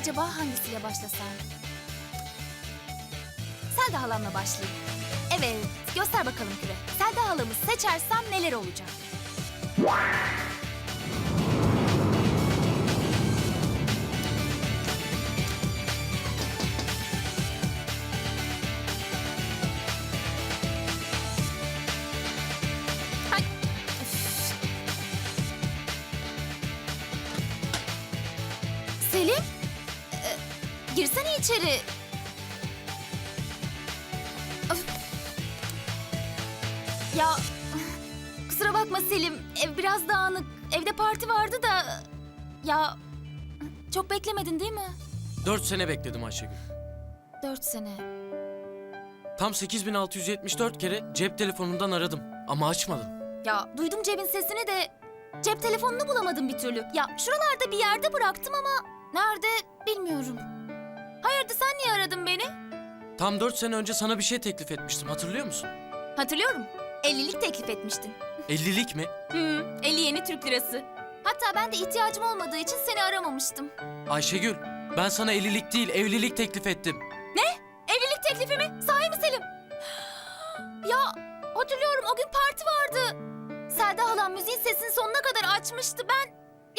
Acaba hangisiyle başlasam? Selda halamla başlayayım. Evet, göster bakalım küre. Selda halamı seçersem neler olacak? İçeri. Öf. Ya kusura bakma Selim. Ev biraz dağınık. Evde parti vardı da... Ya çok beklemedin değil mi? Dört sene bekledim Ayşegül. Dört sene. Tam 8674 kere cep telefonundan aradım ama açmadın. Ya duydum cebin sesini de cep telefonunu bulamadım bir türlü. Ya şuralarda bir yerde bıraktım ama nerede bilmiyorum. Hayırdır sen niye aradın beni? Tam dört sene önce sana bir şey teklif etmiştim hatırlıyor musun? Hatırlıyorum. 50'lik teklif etmiştin. 50'lik mi? Hı, 50 yeni Türk lirası. Hatta ben de ihtiyacım olmadığı için seni aramamıştım. Ayşegül ben sana 50'lik değil evlilik teklif ettim. Evlilik teklifi mi? Sahi mi Selim? Ya hatırlıyorum o gün parti vardı. Selda halam müziğin sesini sonuna kadar açmıştı. Ben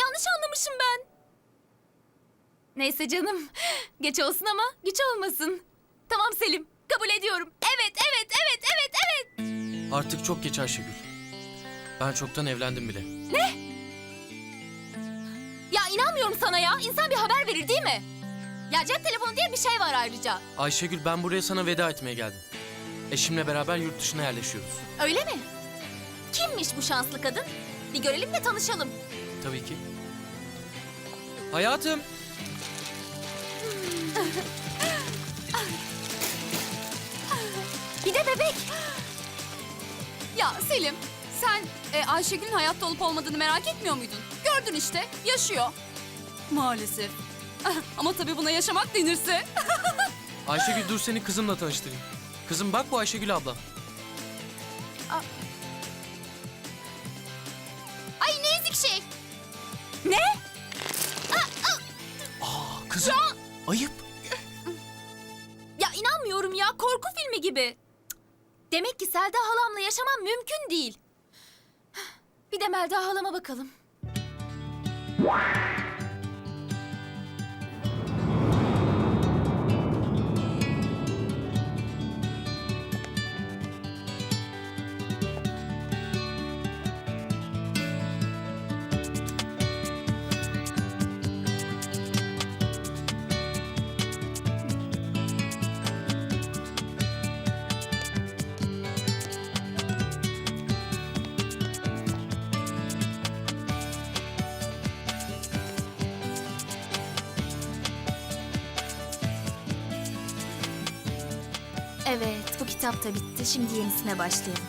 yanlış anlamışım ben. Neyse canım. Geç olsun ama güç olmasın. Tamam Selim. Kabul ediyorum. Evet, evet, evet, evet, evet. Artık çok geç Ayşegül. Ben çoktan evlendim bile. Ya inanmıyorum sana ya. İnsan bir haber verir değil mi? Ya cep telefonu diye bir şey var ayrıca. Ayşegül ben buraya sana veda etmeye geldim. Eşimle beraber yurt dışına yerleşiyoruz. Öyle mi? Kimmiş bu şanslı kadın? Bir görelim de tanışalım. Tabii ki. Hayatım. Bir de bebek. Ya Selim, sen e, Ayşegül'ün hayatta olup olmadığını merak etmiyor muydun? Gördün işte, yaşıyor. Maalesef. Ama tabii buna yaşamak denirse. Ayşegül dur seni kızımla tanıştırayım. Kızım bak bu Ayşegül abla. Ay ne ezik şey. Aa kızım. Ayıp. Gibi. Demek ki Selda halamla yaşamam mümkün değil. Bir de Melda halama bakalım. Evet bu kitap da bitti. Şimdi yenisine başlayalım.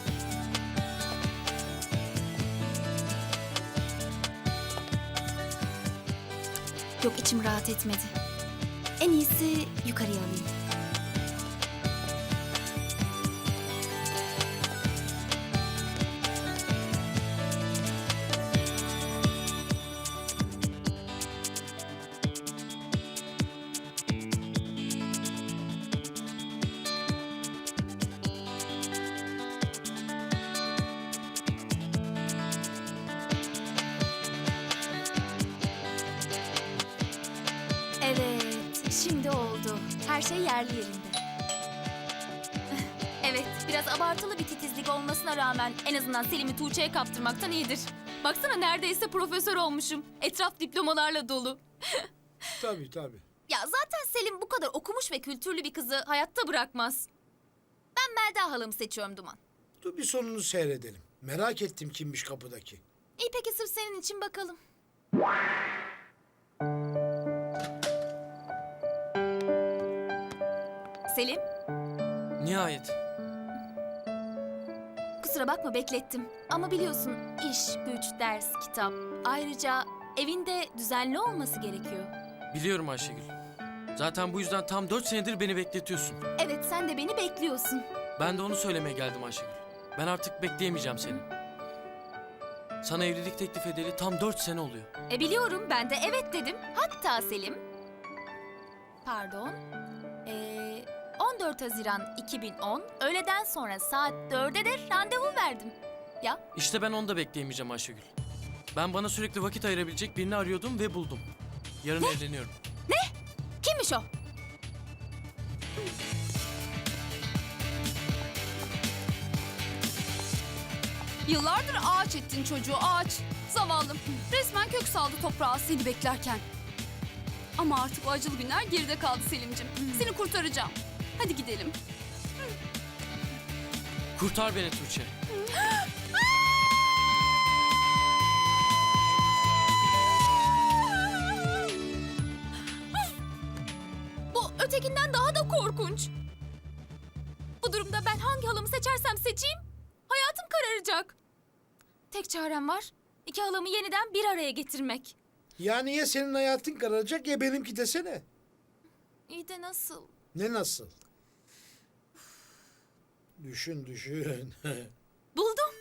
Yok içim rahat etmedi. En iyisi yukarıya alayım. Şimdi oldu. Her şey yerli yerinde. Evet, biraz abartılı bir titizlik olmasına rağmen en azından Selim'i Tuğçe'ye kaptırmaktan iyidir. Baksana neredeyse profesör olmuşum. Etraf diplomalarla dolu. Tabii tabii. Ya zaten Selim bu kadar okumuş ve kültürlü bir kızı hayatta bırakmaz. Ben Melda halamı seçiyorum Duman. Dur bir sonunu seyredelim. Merak ettim kimmiş kapıdaki. İyi peki sırf senin için bakalım. Selim, Nihayet. kusura bakma beklettim. Ama biliyorsun iş, güç, ders, kitap. Ayrıca evinde düzenli olması gerekiyor. Biliyorum Ayşegül. Zaten bu yüzden tam dört senedir beni bekletiyorsun. Evet sen de beni bekliyorsun. Ben de onu söylemeye geldim Ayşegül. Ben artık bekleyemeyeceğim seni. Sana evlilik teklif edeli tam dört sene oluyor. E biliyorum ben de evet dedim. Hatta Selim Pardon. Ee, 14 Haziran 2010 öğleden sonra saat 4'e de randevu verdim. Ya İşte ben onu da bekleyemeyeceğim Ayşegül. Ben bana sürekli vakit ayırabilecek birini arıyordum ve buldum. Yarın evleniyorum. kimmiş o? Yıllardır ağaç ettin çocuğu ağaç. Zavallım. Resmen kök saldı toprağa seni beklerken. Ama artık o acılı günler geride kaldı Selim'cim. Seni kurtaracağım. Hadi gidelim. Kurtar beni Tuğçe. Bu ötekinden daha da korkunç. Bu durumda ben hangi halımı seçersem seçeyim hayatım kararacak. Tek çarem var. İki halamı yeniden bir araya getirmek. Yani ya senin hayatın kararacak ya benimki desene. İyi de nasıl? Ne nasıl? Düşün düşün. Buldum.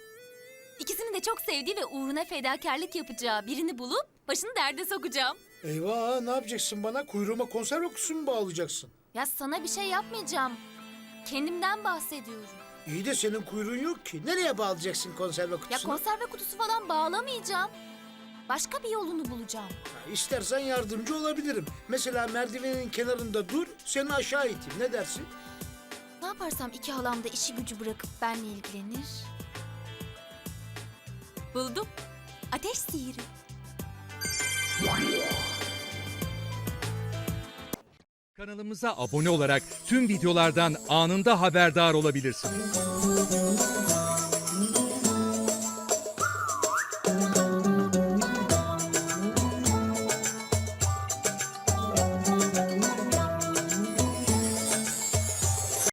İkisini de çok sevdiği ve uğruna fedakarlık yapacağı birini bulup başını derde sokacağım. Eyvah ne yapacaksın bana? Kuyruğuma konserve kutusu mu bağlayacaksın? Ya sana bir şey yapmayacağım. Kendimden bahsediyorum. İyi de senin kuyruğun yok ki. Nereye bağlayacaksın konserve Ya kutusunu? konserve kutusu falan bağlamayacağım. Başka bir yolunu bulacağım. Ya İstersen yardımcı olabilirim. Mesela merdivenin kenarında dur, seni aşağı iteyim. Ne dersin? Ne yaparsam iki halam da işi gücü bırakıp benle ilgilenir? Buldum. Ateş sihiri. Kanalımıza abone olarak tüm videolardan anında haberdar olabilirsiniz.